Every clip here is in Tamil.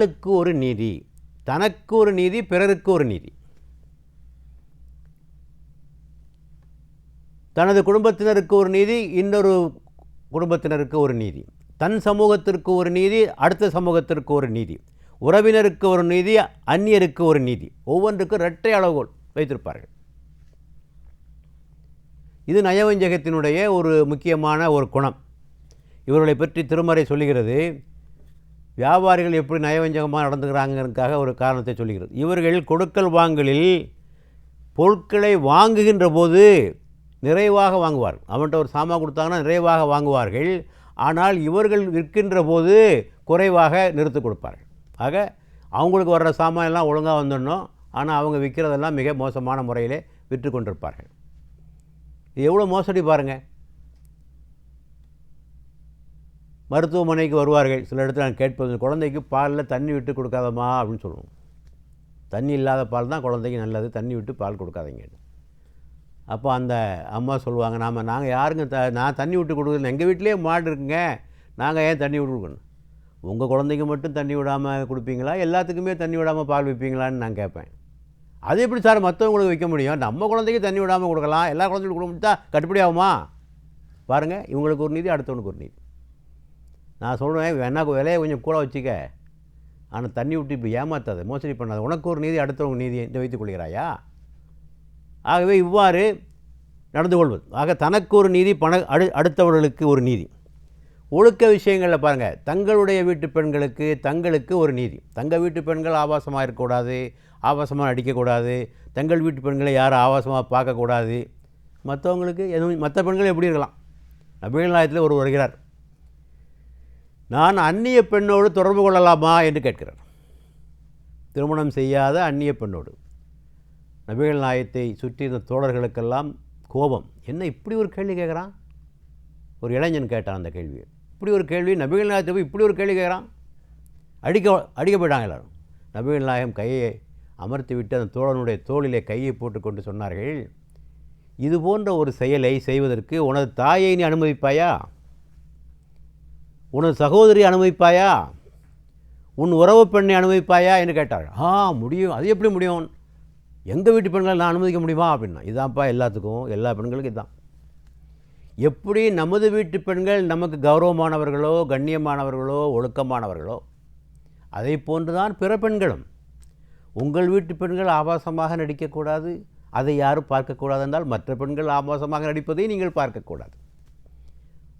தனக்கு ஒரு நீதி தனக்கு ஒரு நீதி பிறருக்கு ஒரு நீதி. தனது குடும்பத்தினருக்கு ஒரு நீதி இன்னொரு குடும்பத்தினருக்கு ஒரு நீதி. தன் சமூகத்திற்கு ஒரு நீதி அடுத்த சமூகத்திற்கு ஒரு நீதி. உறவினருக்கு ஒரு நீதி அந்நியருக்கு ஒரு நீதி. ஒவ்வொன்றுக்கும் இரட்டை அளவுகோல் வைத்திருப்பார்கள். இது நயவஞ்சகத்தினுடைய ஒரு முக்கியமான ஒரு குணம். இவர்களை பற்றி திருமறை சொல்லுகிறது. வியாபாரிகள் எப்படி நயவஞ்சகமாக நடந்துக்கிறாங்கிறதுக்காக ஒரு காரணத்தை சொல்கிறது இவர்கள் கொடுக்கல் வாங்கலில் பொருட்களை வாங்குகின்ற போது நிறைவாக வாங்குவார்கள் அவன்கிட்ட ஒரு சாமான் கொடுத்தாங்கன்னா நிறைவாக வாங்குவார்கள். ஆனால் இவர்கள் விற்கின்ற போது குறைவாக நிறுத்து கொடுப்பார்கள். ஆக அவங்களுக்கு வர்ற சாமான் எல்லாம் ஒழுங்காக வந்துடணும். ஆனால் அவங்க விற்கிறதெல்லாம் மிக மோசமான முறையிலே விற்று கொண்டிருப்பார்கள். இது எவ்வளோ மோசடி பாருங்கள் மருத்துவமனைக்கு வருவார்கள். சில இடத்துல நான் கேட்பது குழந்தைக்கு பாலில் தண்ணி விட்டு கொடுக்காதம்மா அப்படின்னு சொல்லுவோம். தண்ணி இல்லாத பால் தான் குழந்தைக்கு நல்லது. தண்ணி விட்டு பால் கொடுக்காதீங்க. அப்போ அந்த அம்மா சொல்லுவாங்க நாம் நாங்கள் யாருங்க த நான் தண்ணி விட்டு கொடுக்குறது எங்கள் வீட்டிலேயே மாடு இருக்குங்க. நாங்கள் ஏன் தண்ணி விட்டு கொடுக்கணும்? உங்கள் குழந்தைக்கு மட்டும் தண்ணி விடாமல் கொடுப்பீங்களா? எல்லாத்துக்குமே தண்ணி விடாமல் பால் வைப்பீங்களான்னு நான் கேட்பேன். அது எப்படி சார் மற்றவங்களுக்கு வைக்க முடியும்? நம்ம குழந்தைக்கு தண்ணி விடாமல் கொடுக்கலாம். எல்லா குழந்தைகளுக்கும் கொடுத்தா கட்டுப்படி ஆகுமா? பாருங்கள் இவங்களுக்கு ஒரு நீதி அடுத்தவனுக்கு ஒரு நீதி. நான் சொல்லுவேன் வேணா விலையை கொஞ்சம் கூட வச்சுக்க. ஆனால் தண்ணி விட்டு இப்போ ஏமாத்தாது மோசடி பண்ணாது. உனக்கு ஒரு நீதி அடுத்தவங்க நீதி என்று வைத்துக் கொள்கிறாயா? ஆகவே இவ்வாறு நடந்து கொள்வது. ஆக தனக்கு ஒரு நீதி பண அடு அடுத்தவர்களுக்கு ஒரு நீதி. ஒழுக்க விஷயங்களில் பாருங்கள் தங்களுடைய வீட்டு பெண்களுக்கு தங்களுக்கு ஒரு நீதி. தங்கள் வீட்டு பெண்கள் ஆபாசமாக இருக்கக்கூடாது ஆபாசமாக நடிக்கக்கூடாது. தங்கள் வீட்டு பெண்களை யாரும் ஆபாசமாக பார்க்கக்கூடாது. மற்றவங்களுக்கு எதுவும் மற்ற பெண்கள் எப்படி இருக்கலாம்? நபிகள் நாயத்தில் ஒரு வருகிறார். நான் அந்நிய பெண்ணோடு தொடர்பு கொள்ளலாமா என்று கேட்கிறார். திருமணம் செய்யாத அந்நிய பெண்ணோடு. நபிகள் நாயத்தை சுற்றி இருந்த தோழர்களுக்கெல்லாம் கோபம். என்ன இப்படி ஒரு கேள்வி கேட்குறான்? ஒரு இளைஞன் கேட்டான் அந்த கேள்வியை. இப்படி ஒரு கேள்வி நபிகள் நாயத்தை போய் இப்படி ஒரு கேள்வி கேட்குறான்? அடிக்க அடிக்க போயிட்டாங்க எல்லாரும். நபிகள் நாயகம் கையை அமர்த்தி விட்டு அந்த தோழனுடைய தோளிலே கையை போட்டுக்கொண்டு சொன்னார்கள் இது போன்ற ஒரு செயலை செய்வதற்கு உனது தாயை நீ அனுமதிப்பாயா? உனது சகோதரி அனுபவிப்பாயா உன் உறவு பெண்ணை அனுபவிப்பாயா என்று கேட்டாள். ஆ முடியும். அது எப்படி முடியும்? எங்கள் வீட்டு பெண்களை நான் அனுமதிக்க முடியுமா? அப்படின்னா இதான்ப்பா எல்லாத்துக்கும் எல்லா பெண்களுக்கும் இதுதான் எப்படி நமது வீட்டு பெண்கள் நமக்கு கௌரவமானவர்களோ கண்ணியமானவர்களோ ஒழுக்கமானவர்களோ அதை போன்றுதான் பிற பெண்களும். உங்கள் வீட்டு பெண்கள் ஆபாசமாக நடிக்கக்கூடாது. அதை யாரும் பார்க்கக்கூடாது என்றால் மற்ற பெண்கள் ஆபாசமாக நடிப்பதை நீங்கள் பார்க்கக்கூடாது.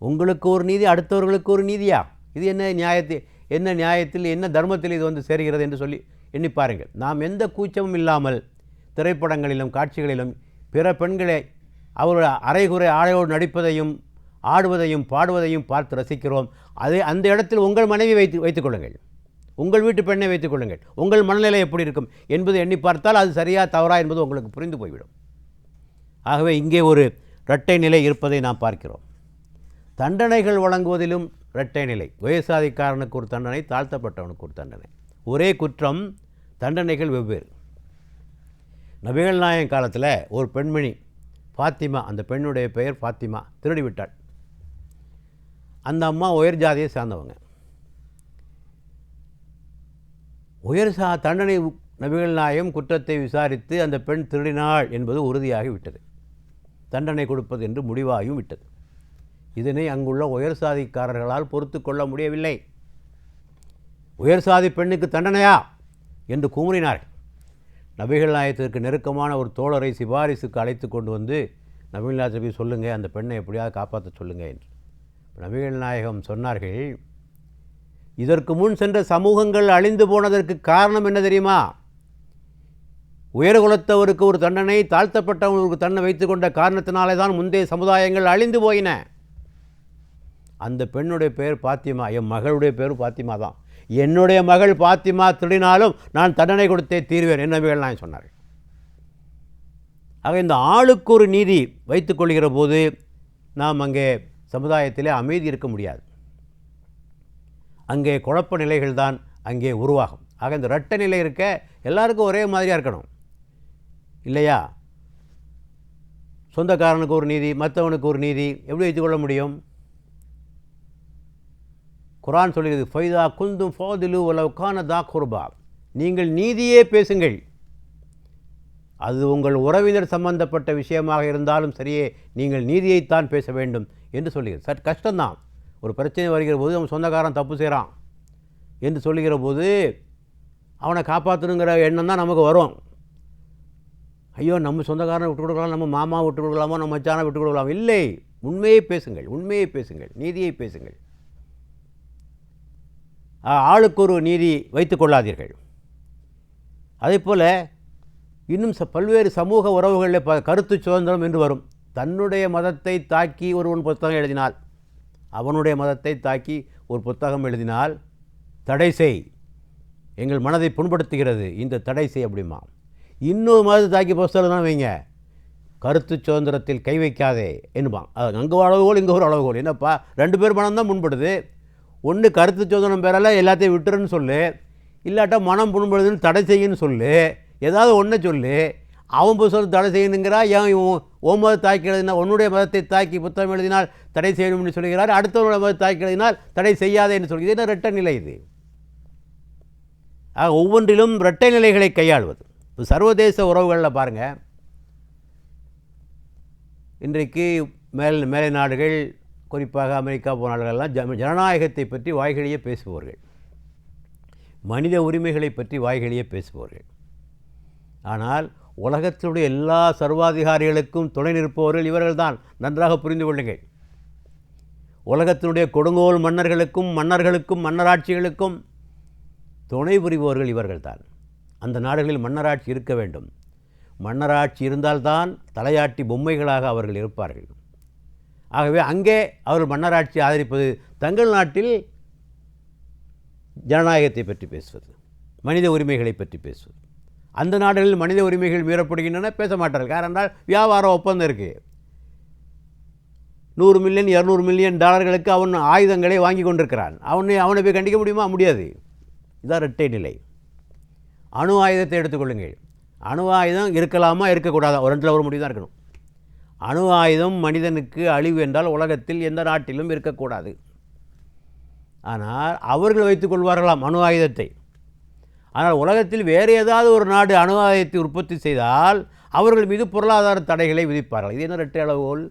உங்களுக்கு ஒரு நீதி அடுத்தவர்களுக்கு ஒரு நீதியா? இது என்ன நியாயத்தில் என்ன நியாயத்தில் என்ன தர்மத்தில் இது வந்து சேர்கிறது என்று சொல்லி எண்ணி பாருங்கள். நாம் எந்த கூச்சமும் இல்லாமல் திரைப்படங்களிலும் காட்சிகளிலும் பிற பெண்களை அவர்கள் அரைகுறை ஆடையோடு நடிப்பதையும் ஆடுவதையும் பாடுவதையும் பார்த்து ரசிக்கிறோம். அதே அந்த இடத்தில் உங்கள் மனைவி வைத்து வைத்துக் கொள்ளுங்கள். உங்கள் வீட்டு பெண்ணை வைத்துக் கொள்ளுங்கள். உங்கள் மனநிலை எப்படி இருக்கும் என்பது எண்ணி பார்த்தால் அது சரியா தவறா என்பது உங்களுக்கு புரிந்து போய்விடும். ஆகவே இங்கே ஒரு இரட்டை நிலை இருப்பதை நாம் பார்க்கிறோம். தண்டனைகள் வழங்குவதிலும் இரட்டை நிலை. வயசாதிக்காரனுக்கு ஒரு தண்டனை தாழ்த்தப்பட்டவனுக்கு ஒரு தண்டனை. ஒரே குற்றம் தண்டனைகள் வெவ்வேறு. நபிகள் நாயகம் காலத்தில் ஒரு பெண்மணி ஃபாத்திமா அந்த பெண்ணுடைய பெயர் ஃபாத்திமா திருடி விட்டாள் அந்த அம்மா உயர் ஜாதியை சார்ந்தவங்க. உயர் சா தண்டனை நபிகள் நாயகம் குற்றத்தை விசாரித்து அந்த பெண் திருடினாள் என்பது உறுதியாகி விட்டது தண்டனை கொடுப்பது என்று முடிவாகியும் விட்டது. இதனை அங்குள்ள உயர் சாதிக்காரர்களால் பொறுத்து கொள்ள முடியவில்லை. உயர் சாதி பெண்ணுக்கு தண்டனையா? என்று கூறினார்கள். நபிகள் நாயகத்திற்கு நெருக்கமான ஒரு தோழரை சிபாரிசுக்கு அழைத்து கொண்டு வந்து நபிகள் சொல்லுங்கள் அந்த பெண்ணை எப்படியாவது காப்பாற்ற சொல்லுங்கள் என்று. நபிகள் நாயகம் சொன்னார்கள் இதற்கு முன் சென்ற சமூகங்கள் அழிந்து போனதற்கு காரணம் என்ன தெரியுமா? உயர்குலத்தவருக்கு ஒரு தண்டனை தாழ்த்தப்பட்டவருக்கு தண்டனை வைத்துக்கொண்ட காரணத்தினாலே தான் முந்தைய சமுதாயங்கள் அழிந்து போயின. அந்த பெண்ணுடைய பெயர் பாத்திமா என் மகளுடைய பேர் பாத்திமா தான். என்னுடைய மகள் பாத்திமா திருடினாலும் நான் தண்டனை கொடுத்தே தீர்வேன் என்ன நான் சொன்னார் ஆக இந்த ஆளுக்கு ஒரு நீதி வைத்துக்கொள்கிற போது நாம் அங்கே சமுதாயத்திலே அமைதி இருக்க முடியாது. அங்கே குழப்ப நிலைகள் தான் அங்கே உருவாகும். ஆக இந்த ரட்ட நிலை இருக்க எல்லாருக்கும் ஒரே மாதிரியாக இருக்கணும். இல்லையா? சொந்தக்காரனுக்கு ஒரு நீதி மற்றவனுக்கு ஒரு நீதி எப்படி வைத்துக்கொள்ள முடியும்? குரான் சொல்கிறது ஃபைதா குந்தும் ஃபோதிலு உலவுக்கான தா குர்பா. நீங்கள் நீதியே பேசுங்கள். அது உங்கள் உறவினர் சம்பந்தப்பட்ட விஷயமாக இருந்தாலும் சரியே நீங்கள் நீதியைத்தான் பேச வேண்டும் என்று சொல்லுகிறது. சற்று கஷ்டம்தான். ஒரு பிரச்சனை வருகிற போது அவன் சொந்தக்காரன் தப்பு செய்கிறான் என்று சொல்லுகிற போது அவனை காப்பாற்றணுங்கிற எண்ணம் தான் நமக்கு வரும். ஐயோ நம்ம சொந்தக்காரனை விட்டு கொடுக்கலாம் நம்ம மாமா விட்டு கொடுக்கலாமா நம்ம மச்சானை விட்டு கொடுக்கலாம். இல்லை உண்மையை பேசுங்கள் உண்மையை பேசுங்கள் நீதியை பேசுங்கள். ஆளுக்கு ஒரு நீதி வைத்து கொள்ளாதீர்கள். அதே போல் இன்னும் ச பல்வேறு சமூக உறவுகளில் ப கருத்து சுதந்திரம் என்று வரும். தன்னுடைய மதத்தை தாக்கி ஒருவன் புத்தகம் எழுதினால் அவனுடைய மதத்தை தாக்கி ஒரு புத்தகம் எழுதினால் தடை செய். எங்கள் மனதை புண்படுத்துகிறது. இந்த தடை செய் அப்படிமா. இன்னொரு மதத்தை தாக்கி புத்தகம் தான் வைங்க. கருத்து சுதந்திரத்தில் கை வைக்காதே என்னுவான் அங்கே ஒரு அளவுகோல் இங்கே ஒரு அளவுகோல். என்னப்பா? ரெண்டு பேர் மனம் தான் முன்படுது. ஒன்று கருத்து சோதனம் பேரால் எல்லாத்தையும் விட்டுருன்னு சொல்லு. இல்லாட்டா மனம் புண்படுதுன்னு தடை செய்யுன்னு சொல்லு. ஏதாவது ஒன்றை சொல்லு. அவன் புத்தகம் தடை செய்யணுங்கிறா. ஏன் இவன் ஓ மதத்தை தாக்கி எழுதினா உன்னுடைய மதத்தை தாக்கி புத்தகம் எழுதினால் தடை செய்யணும்னு சொல்கிறார் அடுத்தவனுடைய மதத்தை தாக்கி எழுதினால் தடை செய்யாதே என்று சொல்கிறது என்ன ரெட்ட நிலை இது? ஆக ஒவ்வொன்றிலும் இரட்டை நிலைகளை கையாள்வது. இப்போ சர்வதேச உறவுகளில் பாருங்கள் இன்றைக்கு மேல் மேலை நாடுகள் குறிப்பாக அமெரிக்கா போன்ற ஜ ஜனநாயகத்தை பற்றி வாய்களையே பேசுபவர்கள். மனித உரிமைகளை பற்றி வாய்களையே பேசுபவர்கள். ஆனால் உலகத்தினுடைய எல்லா சர்வாதிகாரிகளுக்கும் துணை நிற்பவர்கள் இவர்கள்தான். நன்றாக புரிந்து கொள்ளுங்கள். உலகத்தினுடைய கொடுங்கோல் மன்னர்களுக்கும் மன்னர்களுக்கும் மன்னராட்சிகளுக்கும் துணை புரிபவர்கள் இவர்கள்தான். அந்த நாடுகளில் மன்னராட்சி இருக்க வேண்டும். மன்னராட்சி இருந்தால்தான் தலையாட்டி பொம்மைகளாக அவர்கள் இருப்பார்கள். ஆகவே அங்கே அவர்கள் மன்னராட்சி ஆதரிப்பது தங்கள் நாட்டில் ஜனநாயகத்தை பற்றி பேசுவது மனித உரிமைகளை பற்றி பேசுவது. அந்த நாடுகளில் மனித உரிமைகள் மீறப்படுகின்றன பேச மாட்டார்கள். காரணம் வியாபார ஒப்பந்தம் இருக்குது நூறு மில்லியன் இரநூறு மில்லியன் டாலர்களுக்கு அவன் ஆயுதங்களை வாங்கி கொண்டிருக்கிறான். அவனை அவனை போய் கண்டிக்க முடியுமா? முடியாது. இதான் இரட்டை நிலை. அணு ஆயுதத்தை எடுத்துக்கொள்ளுங்கள் அணு ஆயுதம் இருக்கலாமா? இருக்கக்கூடாதா? ஒரு ரெண்டில் ஒரு முடிவு தான் இருக்கணும். அணு ஆயுதம் மனிதனுக்கு அழிவு என்றால் உலகத்தில் எந்த நாட்டிலும் இருக்கக்கூடாது. ஆனால் அவர்கள் வைத்துக் கொள்வார்களாம் அணு ஆயுதத்தை. ஆனால் உலகத்தில் வேறு ஏதாவது ஒரு நாடு அணு ஆயுதத்தை உற்பத்தி செய்தால் அவர்கள் மீது பொருளாதார தடைகளை விதிப்பார்கள். இது என்ன இரட்டை அளவுகோல்?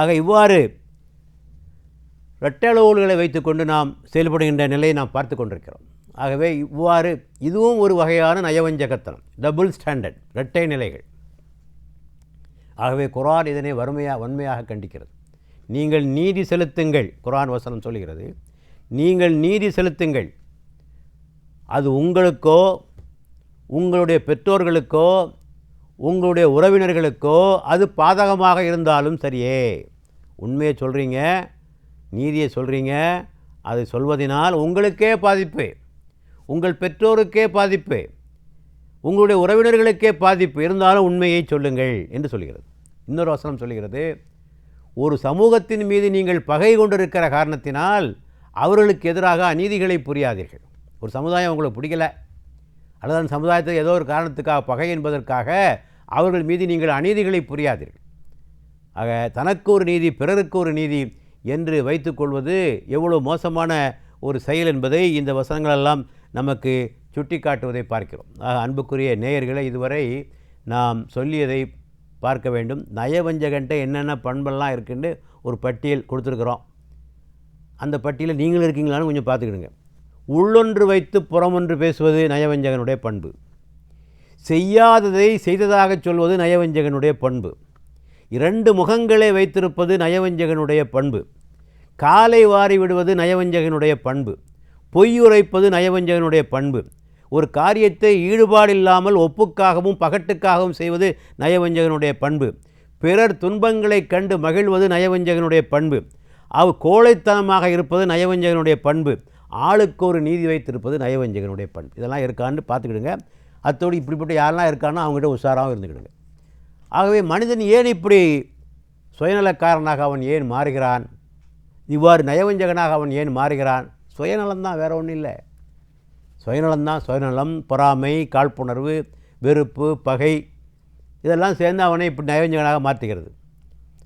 ஆக இவ்வாறு இரட்டை அளவுகோல்களை வைத்துக்கொண்டு நாம் செயல்படுகின்ற நிலையை நாம் பார்த்து கொண்டிருக்கிறோம். ஆகவே இவ்வாறு இதுவும் ஒரு வகையான நயவஞ்சகத்தனம் டபுள் ஸ்டாண்டர்ட் இரட்டை நிலைகள். ஆகவே குரான் இதனை வறுமையாக வன்மையாக கண்டிக்கிறது. நீங்கள் நீதி செலுத்துங்கள் குரான் வசனம் சொல்கிறது நீங்கள் நீதி செலுத்துங்கள். அது உங்களுக்கோ உங்களுடைய பெற்றோர்களுக்கோ உங்களுடைய உறவினர்களுக்கோ அது பாதகமாக இருந்தாலும் சரியே. உண்மையை சொல்கிறீங்க நீதியை சொல்கிறீங்க அதை சொல்வதனால் உங்களுக்கே பாதிப்பு. உங்கள் பெற்றோருக்கே பாதிப்பு. உங்களுடைய உறவினர்களுக்கே பாதிப்பு. இருந்தாலும் உண்மையை சொல்லுங்கள் என்று சொல்கிறது. இன்னொரு வசனம் சொல்கிறது ஒரு சமூகத்தின் மீது நீங்கள் பகை கொண்டிருக்கிற காரணத்தினால் அவர்களுக்கு எதிராக அநீதிகளை புரியாதீர்கள். ஒரு சமுதாயம் உங்களுக்கு பிடிக்கல அல்லது அந்த சமுதாயத்தை ஏதோ ஒரு காரணத்துக்காக பகை என்பதற்காக அவர்கள் மீது நீங்கள் அநீதிகளை புரியாதீர்கள். ஆக தனக்கு ஒரு நீதி பிறருக்கு ஒரு நீதி என்று வைத்துக்கொள்வது எவ்வளோ மோசமான ஒரு செயல் என்பதை இந்த வசனங்களெல்லாம் நமக்கு சுட்டி காட்டுவதை பார்க்கிறோம். ஆக அன்புக்குரிய நேயர்களை இதுவரை நாம் சொல்லியதை பார்க்க வேண்டும். நயவஞ்சகன்ட்ட என்னென்ன பண்பெல்லாம் இருக்குன்னு ஒரு பட்டியல் கொடுத்துருக்குறோம். அந்த பட்டியலில் நீங்களும் இருக்கீங்களான்னு கொஞ்சம் பார்த்துக்கிடுங்க. உள்ளொன்று வைத்து புறமொன்று பேசுவது நயவஞ்சகனுடைய பண்பு. செய்யாததை செய்ததாகச் சொல்வது நயவஞ்சகனுடைய பண்பு. இரண்டு முகங்களை வைத்திருப்பது நயவஞ்சகனுடைய பண்பு. காலை வாரி விடுவது நயவஞ்சகனுடைய பண்பு. பொய் உரைப்பது நயவஞ்சகனுடைய பண்பு. ஒரு காரியத்தை ஈடுபாடில்லாமல் ஒப்புக்காகவும் பகட்டுக்காகவும் செய்வது நயவஞ்சகனுடைய பண்பு. பிறர் துன்பங்களைக் கண்டு மகிழ்வது நயவஞ்சகனுடைய பண்பு. அவ் கோழைத்தனமாக இருப்பது நயவஞ்சகனுடைய பண்பு. ஆளுக்கு ஒரு நீதி வைத்திருப்பது நயவஞ்சகனுடைய பண்பு. இதெல்லாம் இருக்கான்னு பார்த்துக்கிடுங்க. அத்தோடு இப்படிப்பட்ட யாரெல்லாம் இருக்கானோ அவங்ககிட்ட உஷாராகவும் இருந்துக்கிடுங்க. ஆகவே மனிதன் ஏன் இப்படி சுயநலக்காரனாக அவன் ஏன் மாறுகிறான்? இவ்வாறு நயவஞ்சகனாக அவன் ஏன் மாறுகிறான்? சுயநலம்தான் வேற ஒன்றும் இல்லை. சுயநலம்தான் சுயநலம் பொறாமை காழ்ப்புணர்வு வெறுப்பு பகை இதெல்லாம் சேர்ந்து அவனை இப்படி நயவஞ்சகனாக மாற்றுகிறது.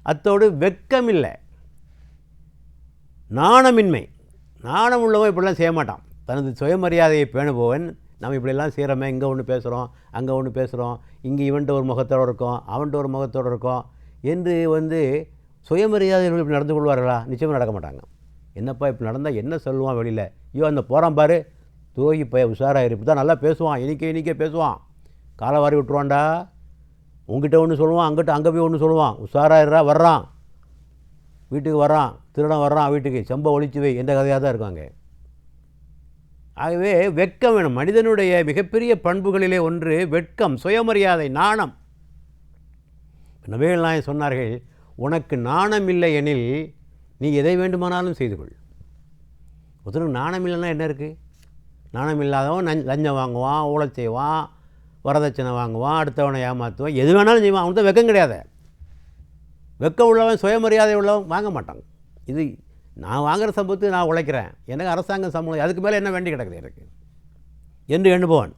அத்தோடு வெக்கம் இல்லை நாணமின்மை. நாணம் உள்ளவன் இப்படிலாம் செய்ய மாட்டான். தனது சுயமரியாதையை பேணுபவன். நம்ம இப்படிலாம் செய்கிறோமே இங்கே ஒன்று பேசுகிறோம் அங்கே ஒன்று பேசுகிறோம் இங்கே இவன்ட்டு ஒரு முகத்தோடு இருக்கோம் அவன்ட்டு ஒரு முகத்தோடு இருக்கோம் என்று வந்து சுயமரியாதைகள் இப்படி நடந்து கொள்வார்களா? நிச்சயமாக நடக்க மாட்டாங்க. என்னப்பா இப்படி நடந்தால் என்ன சொல்லுவான் வெளியில்? ஐயோ அந்த போகிறான் பாரு. துரோகி பய உஷாராயிரு. இப்படி தான் நல்லா பேசுவான். இனிக்க இனிக்க பேசுவான். காலை வாரி விட்டுருவான்டா. உங்ககிட்ட ஒன்று சொல்லுவான் அங்கிட்ட அங்கே போய் ஒன்று சொல்லுவான். உஷாராயிரா வர்றான். வீட்டுக்கு வர்றான். திருடன் வர்றான் வீட்டுக்கு. செம்ப ஒழிச்சு வை. என்ற கதையாக தான் இருக்காங்க. ஆகவே வெட்கம் வேணும். மனிதனுடைய மிகப்பெரிய பண்புகளிலே ஒன்று வெட்கம் சுயமரியாதை நாணம். நபிகள் நாயன் சொன்னார்கள் உனக்கு நாணம் இல்லை எனில் நீ எதை வேண்டுமானாலும் செய்து கொள். ஒருத்தருக்கு நாணம் இல்லைன்னா என்ன இருக்குது நாணம் இல்லாதவன் நஞ் லஞ்சம் வாங்குவான் ஊழல் செய்வான் வரதட்சணை வாங்குவான் அடுத்தவனை ஏமாற்றுவான் எது வேணாலும் செய்வான். அவனுக்கு வெக்கம் கிடையாது. வெக்கம் உள்ளவன் சுயமரியாதை உள்ளவன் வாங்க மாட்டான். இது நான் வாங்குகிற சம்பவத்துக்கு நான் உழைக்கிறேன். எனக்கு அரசாங்கம் சம்பளம் அதுக்கு மேலே என்ன வேண்டி கிடக்குது எனக்கு? என்று எண்ணுபவன்.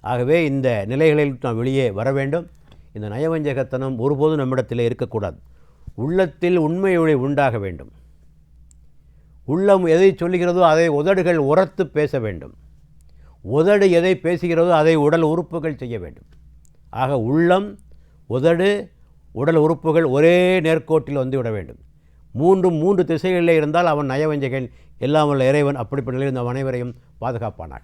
ஆகவே இந்த நிலைகளில் நாம் வெளியே வர வேண்டும். இந்த நயவஞ்சகத்தனம் ஒருபோதும் நம்மிடத்தில் இருக்கக்கூடாது. உள்ளத்தில் உண்மை ஒளி உண்டாக வேண்டும். உள்ளம் எதை சொல்லுகிறதோ அதை உதடுகள் உரத்து பேச வேண்டும். உதடு எதை பேசுகிறதோ அதை உடல் உறுப்புகள் செய்ய வேண்டும். ஆக உள்ளம் உதடு உடல் உறுப்புகள் ஒரே நேர்கோட்டில் வந்து விட வேண்டும். மூன்று மூன்று திசைகளில் இருந்தால் அவன் நயவஞ்சகன் எல்லாம் உள்ள இறைவன் அப்படிப்பட்ட நிலையில் இந்த அனைவரையும் பாதுகாப்பானாக